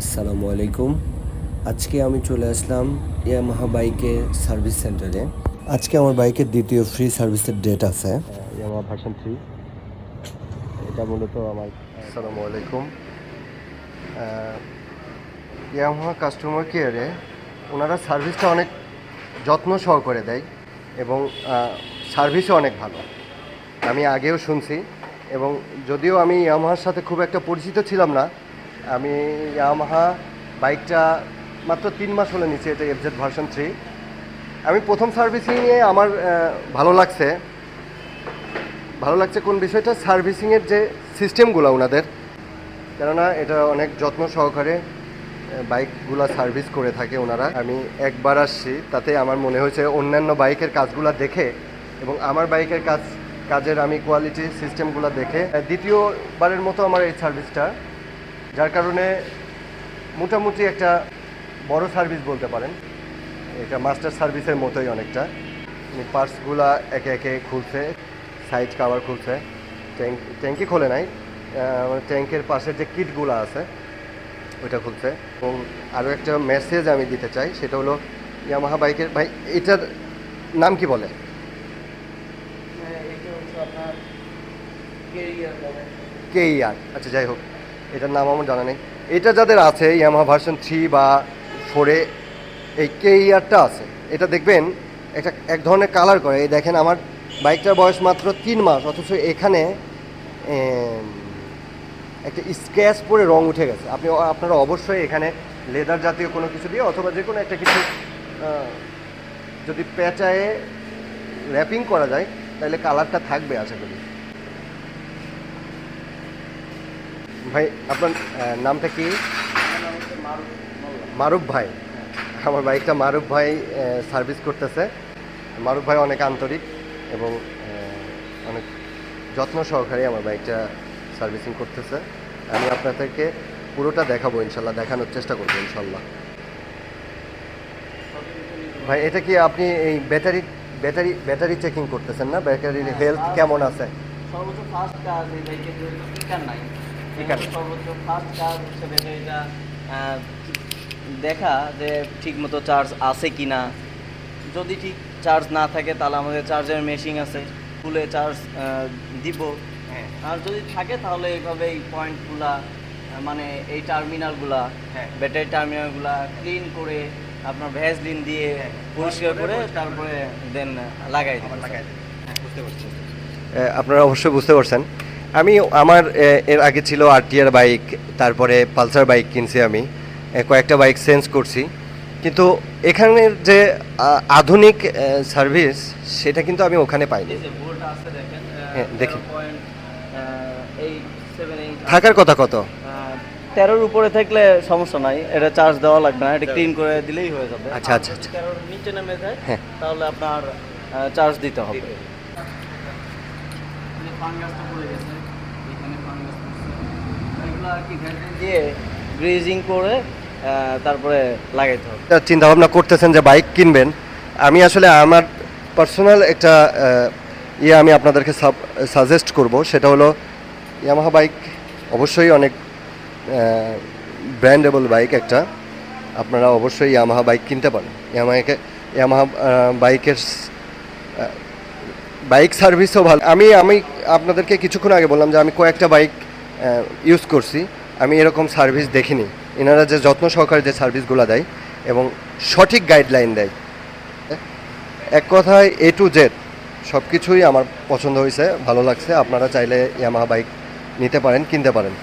আসসালামু আলাইকুম। আজকে আমি চলে আসলাম ইয়ামাহা বাইকের সার্ভিস সেন্টারে। আজকে আমার বাইকের দ্বিতীয় ফ্রি সার্ভিসের ডেট আছে। ইয়ামাহা ভার্সন থ্রি এটা মূলত আমার, আসসালামু আলাইকুম। ইয়ামাহা কাস্টমার কেয়ারে ওনারা সার্ভিসটা অনেক যত্ন সহকারে দেয় এবং সার্ভিসও অনেক ভালো। আমি আগেও শুনছি এবং যদিও আমি ইয়ামাহার সাথে খুব একটা পরিচিত ছিলাম না আমি ইয়ামাহা বাইকটা মাত্র তিন মাস হলে নিচে এটা এফজেড ভার্সন থ্রি আমি প্রথম সার্ভিসিংয়ে আমার ভালো লাগছে। ভালো লাগছে কোন বিষয়টা? সার্ভিসিংয়ের যে সিস্টেমগুলো ওনাদের কেননা এটা অনেক যত্ন সহকারে বাইকগুলো সার্ভিস করে থাকে ওনারা আমি একবার আসছি, তাতে আমার মনে হয়েছে অন্যান্য বাইকের কাজগুলো দেখে এবং আমার বাইকের কাজ, কাজের আমি কোয়ালিটি সিস্টেমগুলো দেখে। দ্বিতীয়বারের মতো আমার এই সার্ভিসটা যার কারণে মোটামুটি একটা বড় সার্ভিস বলতে পারেন। এটা মাস্টার সার্ভিসের মতোই অনেকটা। পার্টসগুলা একে একে খুলছে সাইড কাভার খুলছে। ট্যাঙ্ক ট্যাঙ্কি খোলে নাই। ট্যাঙ্কের পাশে যে কিটগুলো আছে ওইটা খুলছে। এবং আরও একটা মেসেজ আমি দিতে চাই সেটা হলো ইয়ামাহা বাইকের ভাই এটার নাম কি বলে? কে ইয়ার আচ্ছা যাই হোক। এটার নাম আমার জানা নেই। এটা যাদের আছে ইয়ামাহা ভার্সন থ্রি বা ফোরে এই কে ইয়ারটা আছে, এটা দেখবেন একটা এক ধরনের কালার করে। এই দেখেন, আমার বাইকটার বয়স মাত্র তিন মাস, অথচ এখানে একটা স্ক্র্যাচ পরে রং উঠে গেছে। আপনি আপনারা অবশ্যই এখানে লেদার জাতীয় কোনো কিছু দিয়ে, অথবা যে কোনো একটা কিছু যদি পেঁচায়ে র্যাপিং করা যায়, তাহলে কালারটা থাকবে, আশা করি। ভাই, আপনার নামটা কি? মারুফ ভাই। আমার বাইকটা মারুফ ভাই সার্ভিস করতেছে। মারুফ ভাই অনেক আন্তরিক এবং অনেক যত্ন সহকারে আমার বাইকটা সার্ভিসিং করতেছে। আমি আপনাদেরকে পুরোটা দেখাবো, ইনশাল্লাহ, দেখানোর চেষ্টা করব, ইনশাল্লাহ। ভাই, এটা কি আপনি এই ব্যাটারি ব্যাটারি ব্যাটারি চেকিং করতেছেন না? ব্যাটারির হেলথ কেমন আছে? সর্বোচ্চ ফার্স্ট কাজ এই বাইকের নাই। Speaker নাই। সর্বোচ্চ ফার্স্ট ব্যাটারিটা আহ, দেখা যে ঠিকমতো চার্জ আছে কি না যদি ঠিক চার্জ না থাকে তাহলে আমাদের চার্জের মেশিন আছে খুলে চার্জ দিব হ্যাঁ আর যদি থাকে তাহলে এইভাবে এই পয়েন্টগুলা মানে এই টার্মিনালগুলা হ্যাঁ। ব্যাটারি টার্মিনালগুলা ক্লিন করে আপনার ভ্যাসলিন দিয়ে হ্যাঁ। পরিষ্কার করে তারপরে দেন লাগাই দিবেন। বুঝতে পারছি আপনারা অবশ্যই বুঝতে পারছেন আমি আমার এর আগে ছিল আরটিআর বাইক তারপরে পালসার বাইক কিনছি আমি। কয়েকটা বাইক চেঞ্জ করছি। কিন্তু এখানের যে আধুনিক সার্ভিস সেটা কিন্তু আমি ওখানে পাইনি। হ্যাঁ, দেখি। থাকার কথা কত? তেরোর উপরে থাকলে সমস্যা নাই এটা চার্জ দেওয়া লাগবে না এটা ক্লিন করে দিলেই হয়ে যাবে। আচ্ছা, আচ্ছা, আচ্ছা। তেরোর নিচে নেমে যায় হ্যাঁ। তাহলে আপনার চার্জ দিতে হবে। ফাঙ্গাসটা পড়ে গেছে। দিয়ে গ্রেজিং করে তারপরে লাগাইতে হবে চিন্তা ভাবনা করতেছেন যে বাইক কিনবেন। আমি আসলে আমার পার্সোনাল একটা ইয়ে আমি আপনাদেরকে সাজেস্ট করব। সেটা হলো ইয়ামাহা বাইক অবশ্যই অনেক ব্র্যান্ডেবল বাইক একটা। আপনারা অবশ্যই ইয়ামাহা বাইক কিনতে পারেন। ইয়ামাহাকে ইয়ামাহা বাইকের বাইক সার্ভিসও ভালো। আমি আমি আপনাদেরকে কিছুক্ষণ আগে বললাম যে আমি কয়েকটা বাইক ইউজ করছি, আমি এরকম সার্ভিস দেখিনি। এনারা যে যত্ন সহকারে যে সার্ভিসগুলো দেয় এবং সঠিক গাইডলাইন দেয়। এক কথায় এ টু জেড সব কিছুই আমার পছন্দ হয়েছে, ভালো লাগছে। আপনারা চাইলে ইয়ামাহা বাইক নিতে পারেন, কিনতে পারেন।